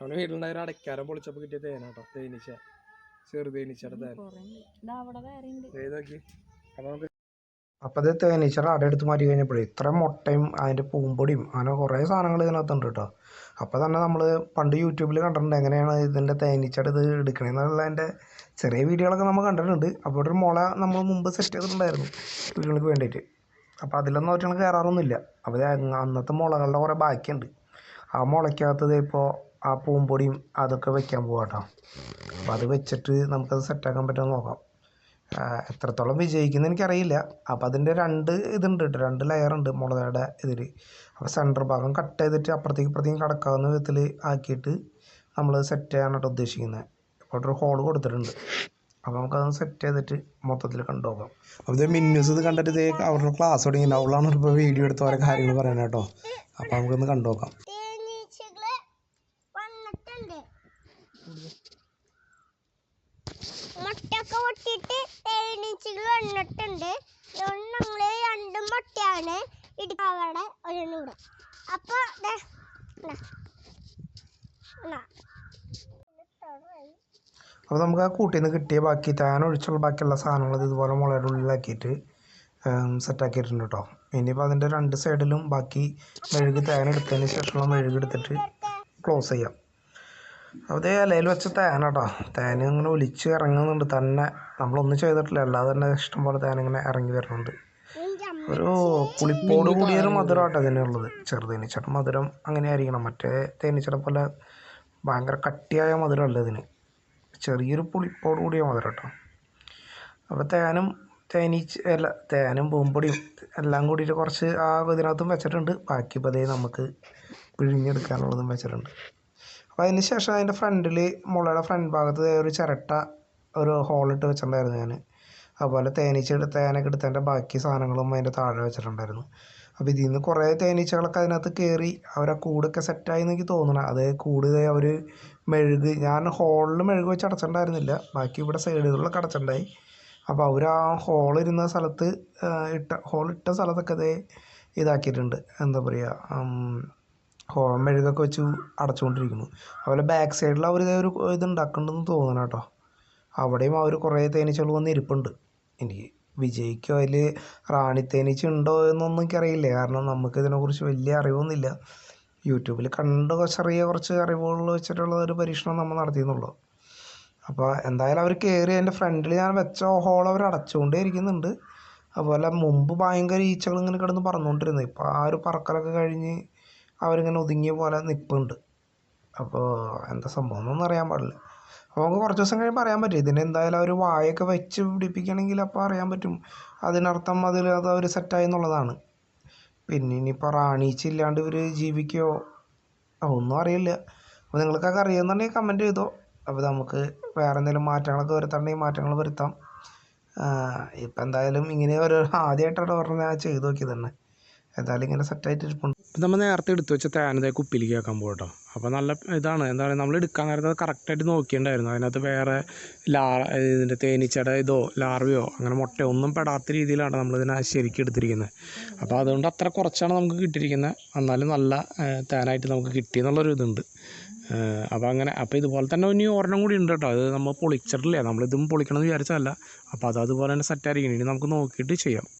അവന് വീട്ടിലുണ്ടായ അടയ്ക്കാരം പൊളിച്ചപ്പോ കിട്ടിയ തേനാട്ടോ തേനീച്ച. ചെറു തേനീച്ചയുടെ തേൻ. അവിടെ വേറെ ഉണ്ട്. ഏതാക്കി അപ്പൊ നമുക്ക് അപ്പോൾ അത് തേനീച്ചയുടെ അട എടുത്ത് മാറ്റി കഴിഞ്ഞപ്പോഴേ ഇത്ര മുട്ടയും അതിന്റെ പൂമ്പൊടിയും അങ്ങനെ കുറേ സാധനങ്ങൾ ഇതിനകത്തുണ്ട് കേട്ടോ അപ്പോൾ തന്നെ നമ്മൾ പണ്ട് യൂട്യൂബിൽ കണ്ടിട്ടുണ്ട് എങ്ങനെയാണ് ഇതിന്റെ തേനീച്ചട ഇത് എടുക്കണേന്നുള്ളതിന്റെ ചെറിയ വീഡിയോകളൊക്കെ നമ്മൾ കണ്ടിട്ടുണ്ട്. അപ്പോൾ ഒരു മുള നമ്മൾ മുമ്പ് സെറ്റ് ചെയ്തിട്ടുണ്ടായിരുന്നു വീടുകൾക്ക് വേണ്ടിയിട്ട്. അപ്പോൾ അതിലൊന്നും അവറ്റങ്ങൾ കയറാറൊന്നുമില്ല അപ്പോൾ അന്നത്തെ മുളകളുടെ കുറേ ബാക്കിയുണ്ട്. ആ മുളയ്ക്കകത്തത് ഇപ്പോൾ ആ പൂമ്പൊടിയും അതൊക്കെ വെക്കാൻ പോകാം കേട്ടോ അപ്പോൾ അത് വെച്ചിട്ട് നമുക്കത് സെറ്റാക്കാൻ പറ്റുമോ നോക്കാം. എത്രത്തോളം വിജയിക്കുന്നു എനിക്കറിയില്ല. അപ്പോൾ അതിന്റെ രണ്ട് ഇതുണ്ട് കേട്ടോ. രണ്ട് ലെയറുണ്ട് മുളകയുടെ ഇതിൽ അപ്പോൾ സെന്റർ ഭാഗം കട്ട് ചെയ്തിട്ട് അപ്പുറത്തേക്ക് ഇപ്പുറത്തേക്ക് കടക്കാവുന്ന വിധത്തിൽ ആക്കിയിട്ട് നമ്മൾ സെറ്റ് ചെയ്യാനായിട്ട് ഉദ്ദേശിക്കുന്നത് ഇപ്പോൾ ഒരു ഹോൾ കൊടുത്തിട്ടുണ്ട്. അപ്പോൾ നമുക്കതൊന്ന് സെറ്റ് ചെയ്തിട്ട് മൊത്തത്തിൽ കണ്ടുപോകാം അപ്പോൾ ഇത് മിന്നൂസ് ഇത് കണ്ടിട്ട് ഇത് അവരുടെ ക്ലാസ് തുടങ്ങി അവളാണ് ഇപ്പോൾ വീഡിയോ എടുത്ത് ഓരോ കാര്യങ്ങൾ പറയുന്നത് കേട്ടോ. അപ്പോൾ നമുക്കൊന്ന് കണ്ടുനോക്കാം തേനീച്ചകൾ വന്നിട്ടുണ്ട് മുട്ടൊക്കെ പൊട്ടിയിട്ട് തേനീച്ചകൾ വന്നിട്ടുണ്ട് അതുകൊണ്ട് രണ്ടും രണ്ട് മുട്ടയാണ് ഒരു ഒരെണ്ണൂടെ അപ്പൊ. അപ്പോൾ നമുക്ക് ആ കൂട്ടിൽ നിന്ന് കിട്ടിയ ബാക്കി താൻ ഒഴിച്ചുള്ള ബാക്കിയുള്ള സാധനങ്ങൾ ഇതുപോലെ മുളയുടെ ഉള്ളിലാക്കിയിട്ട് സെറ്റാക്കിയിട്ടുണ്ട് കേട്ടോ. ഇനിയിപ്പോൾ അതിന്റെ രണ്ട് സൈഡിലും ബാക്കി മെഴുക് തേനെടുത്തതിന് ശേഷമുള്ള മെഴുക് എടുത്തിട്ട് ക്ലോസ് ചെയ്യാം. ഇതേ ഇലയിൽ വെച്ച തേൻ കേട്ടോ തേൻ ഇങ്ങനെ ഒലിച്ച് ഇറങ്ങുന്നുണ്ട്. തന്നെ നമ്മളൊന്നും ചെയ്തിട്ടില്ല. അല്ലാതെ തന്നെ ഇഷ്ടംപോലെ തേൻ ഇങ്ങനെ ഇറങ്ങി വരുന്നുണ്ട്. ഒരു പുളിപ്പോട് കൂടിയൊരു മധുരം കേട്ടോ ഇതിനുള്ളത് ചെറുതേനീച്ചയുടെ മധുരം അങ്ങനെ ആയിരിക്കണം മറ്റേ തേനീച്ചയുടെ പോലെ ഭയങ്കര കട്ടിയായ മധുരമല്ല ഇതിന്. ചെറിയൊരു പുളിപ്പോട് കൂടിയ മധുരം കേട്ടോ അപ്പോൾ തേനും തേനീച്ച അല്ല തേനും പൂമ്പൊടിയും എല്ലാം കൂടിയിട്ട് കുറച്ച് ആ ഇതിനകത്തും വെച്ചിട്ടുണ്ട്. ബാക്കി അതേ നമുക്ക് പിഴിഞ്ഞെടുക്കാനുള്ളതും വെച്ചിട്ടുണ്ട്. അപ്പോൾ അതിന് ശേഷം അതിന്റെ ഫ്രണ്ടിൽ മുളയുടെ ഫ്രണ്ട് ഭാഗത്ത് ഒരു ചിരട്ട ഒരു ഹോളിട്ട് വെച്ചിട്ടുണ്ടായിരുന്നു ഞാൻ അതുപോലെ തേനീച്ച എടുത്ത് തേനൊക്കെ എടുത്തതിന്റെ ബാക്കി സാധനങ്ങളും അതിന്റെ താഴെ വെച്ചിട്ടുണ്ടായിരുന്നു. അപ്പോൾ ഇതിൽ നിന്ന് കുറേ തേനീച്ചകളൊക്കെ അതിനകത്ത് കയറി അവരെ കൂടൊക്കെ സെറ്റായി എന്നെനിക്ക് തോന്നണം അത് കൂട് അവർ മെഴുക് ഞാൻ ഹോളിൽ മെഴുക് വെച്ച് അടച്ചിട്ടുണ്ടായിരുന്നില്ല. ബാക്കി ഇവിടെ സൈഡുകളിലൊക്കെ അടച്ചിട്ടുണ്ടായി. അപ്പോൾ അവർ ആ ഹോളിരുന്ന സ്ഥലത്ത് ഇട്ട ഹോളിട്ട സ്ഥലത്തൊക്കെ അത് ഇതാക്കിയിട്ടുണ്ട്. എന്താ പറയുക ഹോൾ മെഴുകൊക്കെ വെച്ച് അടച്ചുകൊണ്ടിരിക്കുന്നു. അതുപോലെ ബാക്ക് സൈഡിൽ അവർ ഇതേ ഒരു ഇത് ഉണ്ടാക്കുന്നുണ്ടെന്ന് തോന്നണം കേട്ടോ അവിടെയും അവർ കുറേ തേനീച്ചകൾ വന്ന് ഇരിപ്പുണ്ട്. എനിക്ക് വിജയിക്കോ അതിൽ റാണി തേനീച്ച ഉണ്ടോ എന്നൊന്നും എനിക്കറിയില്ല. കാരണം നമുക്ക് ഇതിനെക്കുറിച്ച് വലിയ അറിവൊന്നുമില്ല. യൂട്യൂബിൽ കണ്ട് ചെറിയ കുറച്ച് അറിവുകൾ വെച്ചിട്ടുള്ള ഒരു പരീക്ഷണം നമ്മൾ നടത്തിയെന്നുള്ളൂ. അപ്പോൾ എന്തായാലും അവർ കയറി അതിന്റെ ഫ്രണ്ടിൽ ഞാൻ വെച്ച ഹോൾ അവർ അടച്ചുകൊണ്ടേ ഇരിക്കുന്നുണ്ട്. അതുപോലെ മുമ്പ് ഭയങ്കര ഈച്ചകൾ ഇങ്ങനെ കിടന്ന് പറന്നുകൊണ്ടിരുന്നു. ഇപ്പോൾ ആ ഒരു പറക്കലൊക്കെ കഴിഞ്ഞ് അവരിങ്ങനെ ഒതുങ്ങിയ പോലെ നിൽപ്പുണ്ട് അപ്പോൾ എന്താ സംഭവം എന്നൊന്നും അറിയാൻ പാടില്ല. അപ്പോൾ നമുക്ക് കുറച്ച് ദിവസം കഴിയുമ്പോൾ അറിയാൻ പറ്റും. ഇതിന് എന്തായാലും അവർ വായൊക്കെ വെച്ച് പിടിപ്പിക്കണമെങ്കിൽ അപ്പോൾ അറിയാൻ പറ്റും. അതിനർത്ഥം അതിൽ അത് അവർ സെറ്റായി എന്നുള്ളതാണ്. പിന്നെ ഇനിയിപ്പോൾ റാണീച്ച ഇല്ലാണ്ട് ഇവർ ജീവിക്കുകയോ ഒന്നും അറിയില്ല. അപ്പോൾ നിങ്ങൾക്കൊക്കെ അറിയുന്നുണ്ടെങ്കിൽ കമന്റ് ചെയ്തോ? അപ്പോൾ നമുക്ക് വേറെ എന്തെങ്കിലും മാറ്റങ്ങളൊക്കെ വരുത്തണമെങ്കിൽ മാറ്റങ്ങൾ വരുത്താം. ഇപ്പം എന്തായാലും ഇങ്ങനെ ഒരു ആദ്യമായിട്ടാണ് പറഞ്ഞത്. ചെയ്തു ചെയ്ത് നോക്കിയത് തന്നെ. എന്തായാലും ഇങ്ങനെ സെറ്റായിട്ട് ഇരിപ്പുണ്ട്. നമ്മൾ നേരത്തെ എടുത്തു വെച്ച തേനതേ കുപ്പിയിലേക്ക് ആക്കാൻ പോകട്ടോ. അപ്പോൾ നല്ല ഇതാണ് എന്താ പറയുക നമ്മൾ എടുക്കാൻ നേരത്തെ അത് കറക്റ്റായിട്ട് നോക്കിയിട്ടുണ്ടായിരുന്നു. അതിനകത്ത് വേറെ ലാ ഇതിന്റെ തേനീച്ചയുടെ ഇതോ ലാർവയോ അങ്ങനെ മുട്ടയോ ഒന്നും പെടാത്ത രീതിയിലാണ് നമ്മളിതിനെ ശരിക്കും എടുത്തിരിക്കുന്നത്. അപ്പോൾ അതുകൊണ്ട് അത്ര കുറച്ചാണ് നമുക്ക് കിട്ടിയിരിക്കുന്നത്. എന്നാലും നല്ല തേനായിട്ട് നമുക്ക് കിട്ടി എന്നുള്ളൊരു ഇതുണ്ട്. അപ്പോൾ അങ്ങനെ അപ്പോൾ ഇതുപോലെ തന്നെ ഇനി ഒരെണ്ണം കൂടി ഉണ്ട് കേട്ടോ. അത് നമ്മൾ പൊളിച്ചിട്ടില്ല? നമ്മളിതും പൊളിക്കണം എന്ന് വിചാരിച്ചതല്ല. അപ്പോൾ അത് അതുപോലെ തന്നെ സെറ്റായിരിക്കണം ഇനി നമുക്ക് നോക്കിയിട്ട് ചെയ്യാം.